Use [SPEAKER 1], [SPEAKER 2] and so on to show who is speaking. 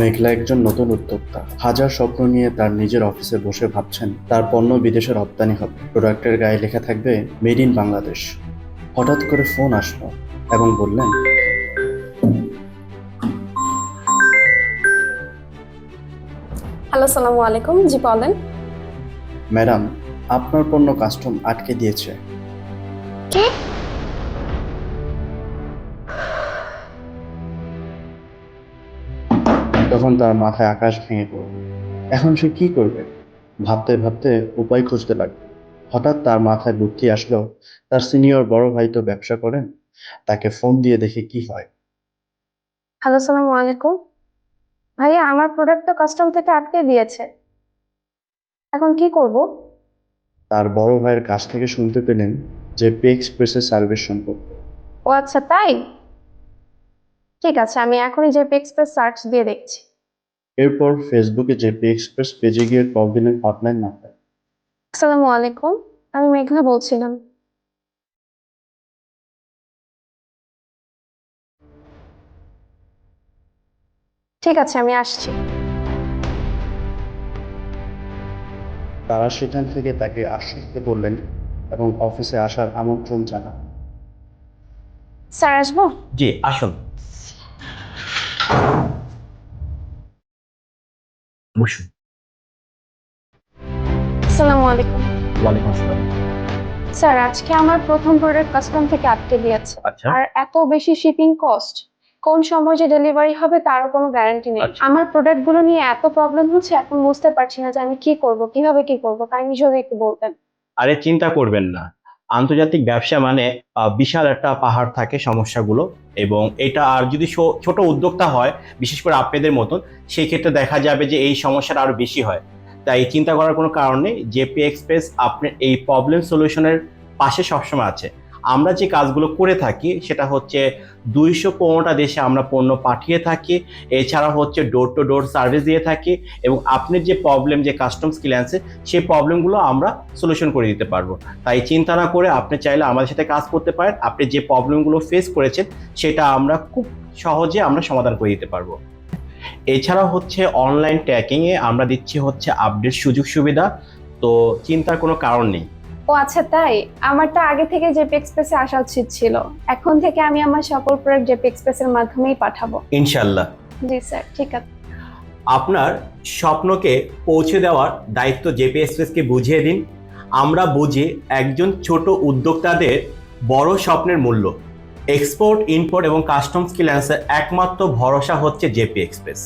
[SPEAKER 1] মেঘলা একজন নতুন উদ্যোক্তা। হাজার স্বপ্ন নিয়ে তার নিজের অফিসে বসে ভাবছেন তার পণ্য বিদেশে রপ্তানি হবে। প্রোডাক্টের গায়ে লেখা থাকবে মেড ইন বাংলাদেশ। হঠাৎ করে ফোন আসলো এবং বললেন
[SPEAKER 2] হ্যালো সালামু আলাইকুম। জি বলেন।
[SPEAKER 1] ম্যাডাম আপনার পণ্য কাস্টম আটকে দিয়েছে।
[SPEAKER 2] কি?
[SPEAKER 1] তখন তার মাথায় আকাশ ভেঙে পড়ল। এখন সে কি করবে? ভাবতে ভাবতে উপায় খুঁজতে লাগল। হঠাৎ তার মাথায় বুদ্ধি আসলো তার সিনিয়র বড় ভাই তো ব্যবসা করেন তাকে ফোন দিয়ে দেখে কি হয়।
[SPEAKER 2] হ্যালো সালামু আলাইকুম। ভাইয়া আমার প্রোডাক্ট তো কাস্টম থেকে আটকে দিয়েছে এখন কি করব?
[SPEAKER 1] তার বড় ভাইয়ের কাছ থেকে শুনতে পেলেন যে পে এক্সপ্রেসের সার্ভিস সম্পর্কে।
[SPEAKER 2] ও আচ্ছা তাই? ঠিক আছে আমি এখনই যে এক্সপ্রেস সার্চ দিয়ে দেখছি।
[SPEAKER 1] এরপর ফেসবুকে যে পে এক্সপ্রেস পেজে গিয়ে কল দিলেন হটলাইন নাম্বার
[SPEAKER 2] আসসালামু আলাইকুম আমি মেঘলা বলছিলাম। ঠিক আছে আমি আসছি।
[SPEAKER 1] তারা সেখান থেকে তাকে আসতে বললেন এবং অফিসে আসার আমন্ত্রণ জানান।
[SPEAKER 2] স্যার আসব?
[SPEAKER 3] জি আসুন। বসুন।
[SPEAKER 2] আসসালামু আলাইকুম।
[SPEAKER 3] ওয়ালাইকুম আসসালাম।
[SPEAKER 2] স্যার আজকে আমার প্রথম প্রোডাক্ট কাস্টম থেকে আটকে দিয়েছে।
[SPEAKER 3] আচ্ছা।
[SPEAKER 2] আর এত বেশি শিপিং কস্ট কোন সময় যে ডেলিভারি হবে তারও কোনো গ্যারান্টি নেই।
[SPEAKER 3] আচ্ছা।
[SPEAKER 2] আমার প্রোডাক্টগুলো নিয়ে এত প্রবলেম হচ্ছে এখন বুঝতে পারছি না যে আমি কি করব কীভাবে কি করব। কাইন্ডলি যদি একটু বলতেন।
[SPEAKER 3] আরে চিন্তা করবেন না। আন্তর্জাতিক ব্যবসা মানে বিশাল একটা পাহাড় থাকে সমস্যাগুলো এবং এটা আর যদি ছোট উদ্যোক্তা হয়, বিশেষ করে আপনাদের মতন সেই ক্ষেত্রে দেখা যাবে যে এই সমস্যাটা আরও বেশি হয়। তাই চিন্তা করার কোনো কারণ নেই, জেপি এক্সপ্রেস আপনার এই প্রবলেম সলিউশনের পাশে সবসময় আছে। আমরা যে কাজগুলো করে থাকি, সেটা হচ্ছে দুইশো পনেরোটা দেশে আমরা পণ্য পাঠিয়ে থাকি, এছাড়া হচ্ছে ডোর টু ডোর সার্ভিস দিয়ে থাকি এবং আপনার যে প্রবলেম যে কাস্টমস ক্লিয়ারেন্সে সেই প্রবলেমগুলো আমরা সলিউশন করে দিতে পারব। তাই চিন্তা না করে আপনি চাইলে আমাদের সাথে কাজ করতে পারেন। আপনি যে প্রবলেমগুলো ফেস করেছেন, সেটা আমরা খুব সহজে আমরা সমাধান করে দিতে পারব। এছাড়া হচ্ছে অনলাইন ট্র্যাকিংয়ে আমরা দিচ্ছি হচ্ছে আপডেট সুযোগ সুবিধা। তো চিন্তার কোনো কারণ নেই।
[SPEAKER 2] ও আচ্ছা তাই? আমার তো আগে থেকে জেপি এক্সপ্রেসে আসা উচিত ছিল। এখন থেকে আমি আমার সকল প্রোডাক্ট জেপি এক্সপ্রেসের মাধ্যমেই পাঠাবো।
[SPEAKER 3] ইনশাল্লাহ
[SPEAKER 2] জি স্যার ঠিক আছে।
[SPEAKER 3] আপনার স্বপ্নকে পৌঁছে দেওয়ার দায়িত্ব জেপি এক্সপ্রেসকে বুঝিয়ে দিন। আমরা বুঝি একজন ছোট উদ্যোক্তাদের বড় স্বপ্নের মূল্য। এক্সপোর্ট ইম্পোর্ট এবং কাস্টমস ক্লিয়ারেন্সের একমাত্র ভরসা হচ্ছে জেপি এক্সপ্রেস